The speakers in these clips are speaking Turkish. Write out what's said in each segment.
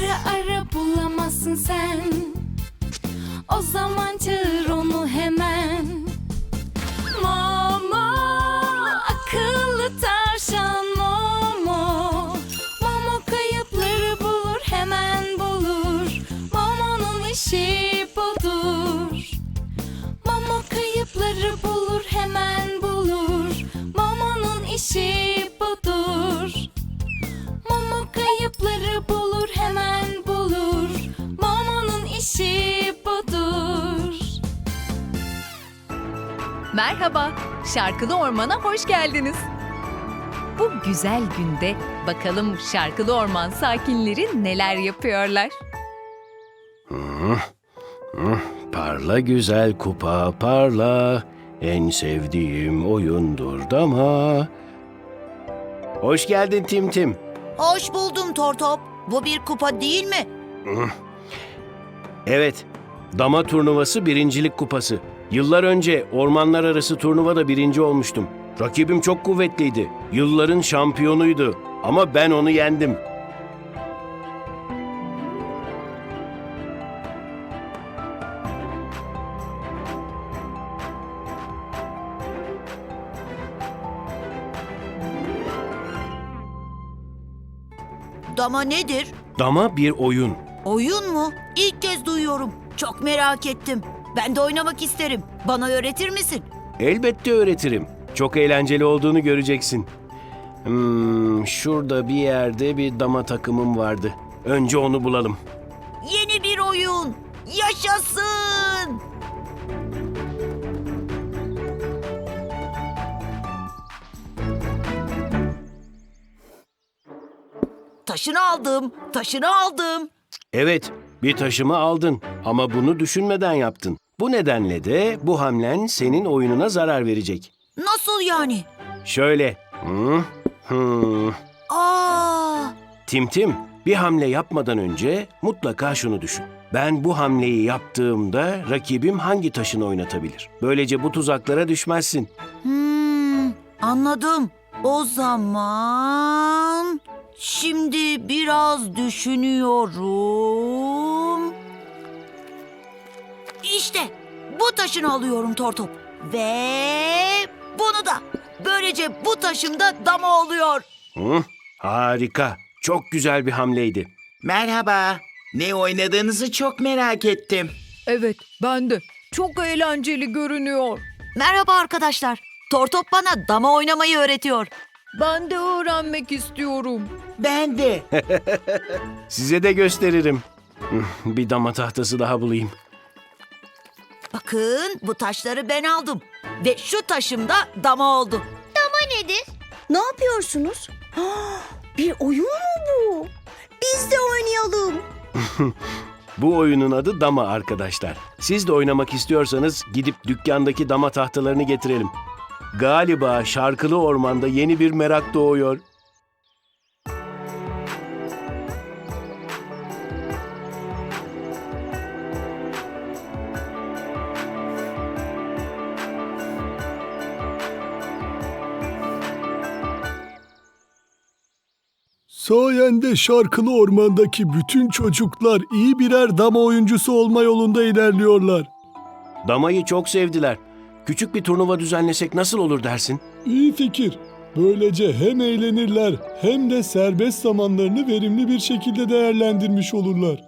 Ara ara bulamazsın sen. O zaman çağır onu hemen. Momo akıllı tavşan Momo. Momo kayıpları bulur hemen bulur. Momo'nun işi budur. Momo kayıpları bulur hemen bulur. Momo'nun işi Merhaba, Şarkılı Orman'a hoş geldiniz. Bu güzel günde bakalım Şarkılı Orman sakinleri neler yapıyorlar. Parla güzel kupa parla, en sevdiğim oyundur dama. Hoş geldin Tim Tim. Hoş buldum Tortop. Bu bir kupa değil mi? Evet, dama turnuvası birincilik kupası. Yıllar önce ormanlar arası turnuvada birinci olmuştum. Rakibim çok kuvvetliydi. Yılların şampiyonuydu. Ama ben onu yendim. Dama nedir? Dama bir oyun. Oyun mu? İlk kez duyuyorum. Çok merak ettim. Ben de oynamak isterim. Bana öğretir misin? Elbette öğretirim. Çok eğlenceli olduğunu göreceksin. Hmm, şurada bir yerde bir dama takımım vardı. Önce onu bulalım. Yeni bir oyun. Yaşasın! Taşını aldım. Taşını aldım. Evet, bir taşımı aldın ama bunu düşünmeden yaptın. Bu nedenle de bu hamlen senin oyununa zarar verecek. Nasıl yani? Şöyle. Hı, hı. Aa! Tim Tim, bir hamle yapmadan önce mutlaka şunu düşün. Ben bu hamleyi yaptığımda rakibim hangi taşını oynatabilir? Böylece bu tuzaklara düşmezsin. Hmm, anladım. O zaman şimdi biraz düşünüyorum. İşte bu taşını alıyorum Tortop. Ve bunu da. Böylece bu taşım da dama oluyor. Hı? Harika. Çok güzel bir hamleydi. Merhaba. Ne oynadığınızı çok merak ettim. Evet, ben de. Çok eğlenceli görünüyor. Merhaba arkadaşlar. Tortop bana dama oynamayı öğretiyor. Ben de öğrenmek istiyorum. Ben de. Size de gösteririm. Hı, Bir dama tahtası daha bulayım. Bakın bu taşları ben aldım. Ve şu taşım da dama oldu. nedir? Ne yapıyorsunuz? Bir oyun mu bu? Biz de oynayalım. Bu oyunun adı dama arkadaşlar. Siz de oynamak istiyorsanız gidip dükkandaki dama tahtalarını getirelim. Galiba şarkılı ormanda yeni bir merak doğuyor. Sayende şarkılı ormandaki bütün çocuklar iyi birer dama oyuncusu olma yolunda ilerliyorlar. Damayı çok sevdiler. Küçük bir turnuva düzenlesek nasıl olur dersin? İyi fikir. Böylece hem eğlenirler hem de serbest zamanlarını verimli bir şekilde değerlendirmiş olurlar.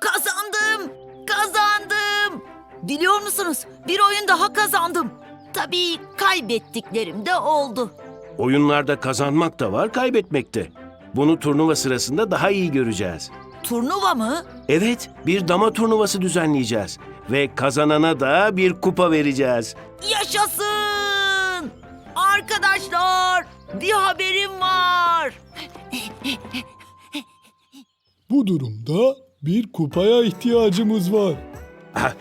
Kazandım! Kazandım! Biliyor musunuz? Bir oyun daha kazandım. Tabii kaybettiklerim de oldu. Oyunlarda kazanmak da var, kaybetmek de. Bunu turnuva sırasında daha iyi göreceğiz. Turnuva mı? Evet, bir dama turnuvası düzenleyeceğiz ve kazanana da bir kupa vereceğiz. Yaşasın! Arkadaşlar, bir haberim var. Bu durumda bir kupaya ihtiyacımız var. Ah,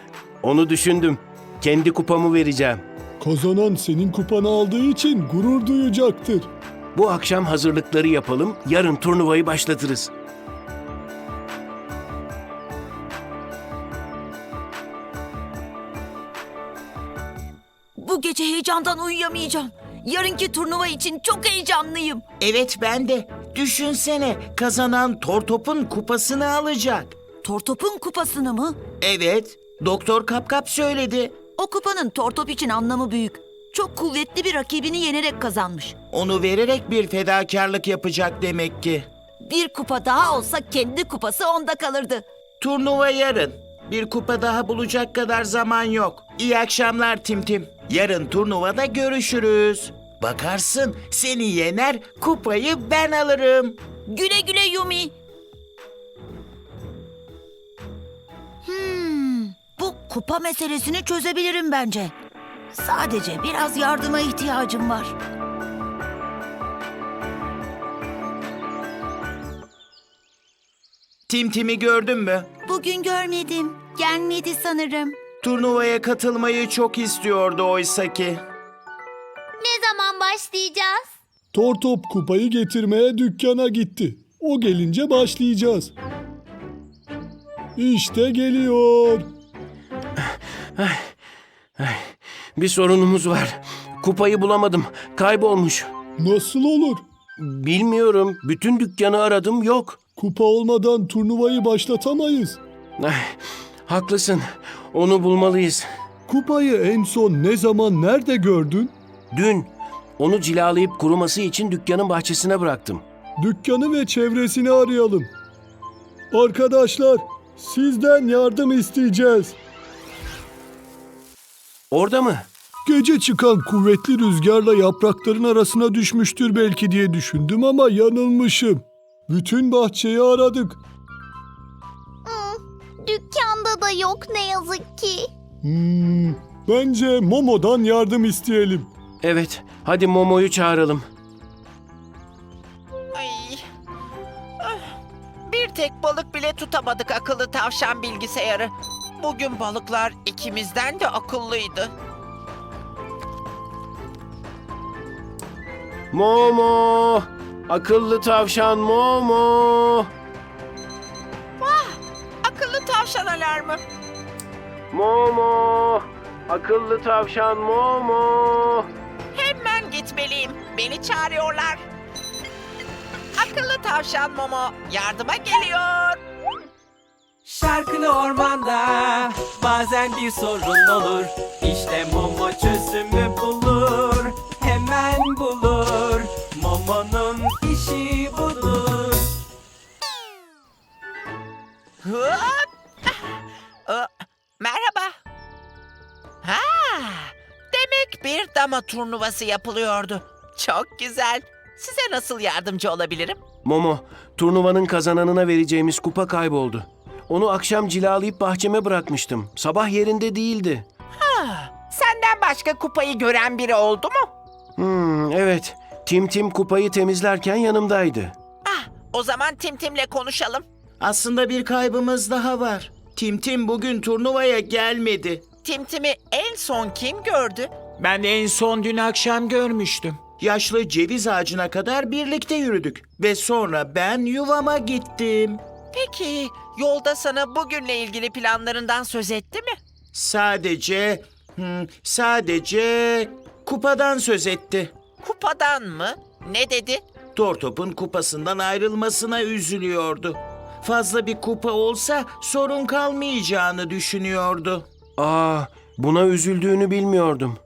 Onu düşündüm. Kendi kupamı vereceğim. Kazanan senin kupanı aldığı için gurur duyacaktır. Bu akşam hazırlıkları yapalım, yarın turnuvayı başlatırız. Bu gece heyecandan uyuyamayacağım. Yarınki turnuva için çok heyecanlıyım. Evet ben de. Düşünsene kazanan Tortop'un kupasını alacak. Tortop'un kupasını mı? Evet. Doktor Kapkap söyledi. O kupanın Tortop için anlamı büyük. Çok kuvvetli bir rakibini yenerek kazanmış. Onu vererek bir fedakarlık yapacak demek ki. Bir kupa daha olsa kendi kupası onda kalırdı. Turnuva yarın. Bir kupa daha bulacak kadar zaman yok. İyi akşamlar Tim Tim. Yarın turnuvada görüşürüz. Bakarsın seni yener kupayı ben alırım. Güle güle Yumi. Hmm, kupa meselesini çözebilirim bence. Sadece biraz yardıma ihtiyacım var. Tim Tim'i gördün mü? Bugün görmedim. Gelmedi sanırım. Turnuvaya katılmayı çok istiyordu oysa ki. Ne zaman başlayacağız? Tortop kupayı getirmeye dükkana gitti. O gelince başlayacağız. İşte geliyor. Bir sorunumuz var. Kupayı bulamadım. Kaybolmuş. Nasıl olur? Bilmiyorum. Bütün dükkanı aradım yok. Kupa olmadan turnuvayı başlatamayız. Ay, haklısın. Onu bulmalıyız. Kupayı en son ne zaman nerede gördün? Dün onu cilalayıp kuruması için dükkanın bahçesine bıraktım. Dükkanı ve çevresini arayalım. Arkadaşlar, sizden yardım isteyeceğiz. Orada mı? Gece çıkan kuvvetli rüzgarla yaprakların arasına düşmüştür belki diye düşündüm ama yanılmışım. Bütün bahçeyi aradık. Dükkanda da yok ne yazık ki. Hmm, bence Momo'dan yardım isteyelim. Evet. Hadi Momo'yu çağıralım. Ay. Ah, Bir tek balık bile tutamadık akıllı tavşan bilgisayarı. Bugün balıklar ikimizden de akıllıydı. Momo! Akıllı tavşan Momo! Akıllı tavşan alarmı. Momo! Akıllı tavşan Momo! Hemen gitmeliyim. Beni çağırıyorlar. Akıllı tavşan Momo yardıma geliyor. Şarkılı ormanda bazen bir sorun olur. İşte Momo çözümü bulur. Hemen bulur. Momo'nun işi budur. Hop! Aa, Merhaba. Ha, demek bir dama turnuvası yapılıyordu. Çok güzel. Size nasıl yardımcı olabilirim? Momo, turnuvanın kazananına vereceğimiz kupa kayboldu. Onu akşam cilalayıp bahçeme bırakmıştım. Sabah yerinde değildi. Senden başka kupayı gören biri oldu mu? Hmm, evet. Tim Tim kupayı temizlerken yanımdaydı. Ah, o zaman Tim Tim'le konuşalım. Aslında bir kaybımız daha var. Tim Tim bugün turnuvaya gelmedi. Tim Tim'i en son kim gördü? Ben en son dün akşam görmüştüm. Yaşlı ceviz ağacına kadar birlikte yürüdük. Ve sonra ben yuvama gittim. Peki yolda sana bugünle ilgili planlarından söz etti mi? Sadece, hmm, sadece kupadan söz etti. Kupadan mı? Ne dedi? Tortop'un kupasından ayrılmasına üzülüyordu. Fazla bir kupa olsa sorun kalmayacağını düşünüyordu. Aa, buna üzüldüğünü bilmiyordum.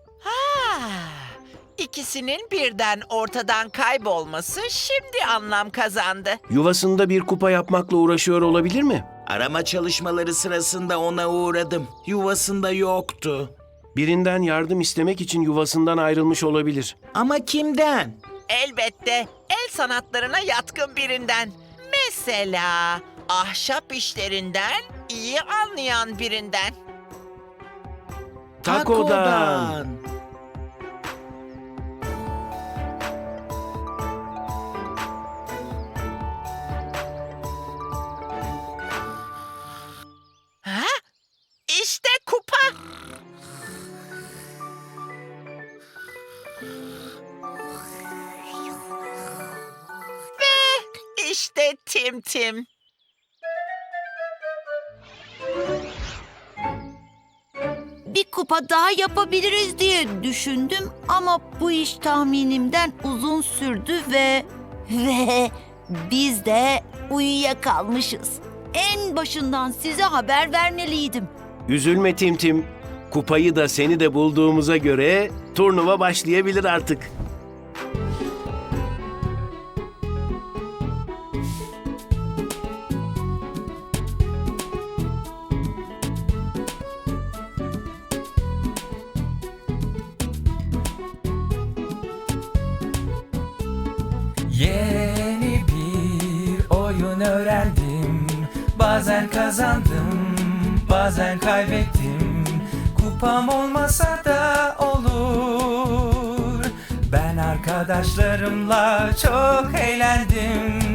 İkisinin birden ortadan kaybolması şimdi anlam kazandı. Yuvasında bir kupa yapmakla uğraşıyor olabilir mi? Arama çalışmaları sırasında ona uğradım. Yuvasında yoktu. Birinden yardım istemek için yuvasından ayrılmış olabilir. Ama kimden? Elbette el sanatlarına yatkın birinden. Mesela ahşap işlerinden iyi anlayan birinden. Tako'dan. İşte Tim Tim. Bir kupa daha yapabiliriz diye düşündüm ama bu iş tahminimden uzun sürdü ve ve biz de uyuyakalmışız. En başından size haber vermeliydim. Üzülme Tim Tim. Kupayı da seni de bulduğumuza göre turnuva başlayabilir artık. Yeni bir oyun öğrendim. Bazen kazandım, bazen kaybettim. Kupam olmasa da olur. Ben arkadaşlarımla çok eğlendim.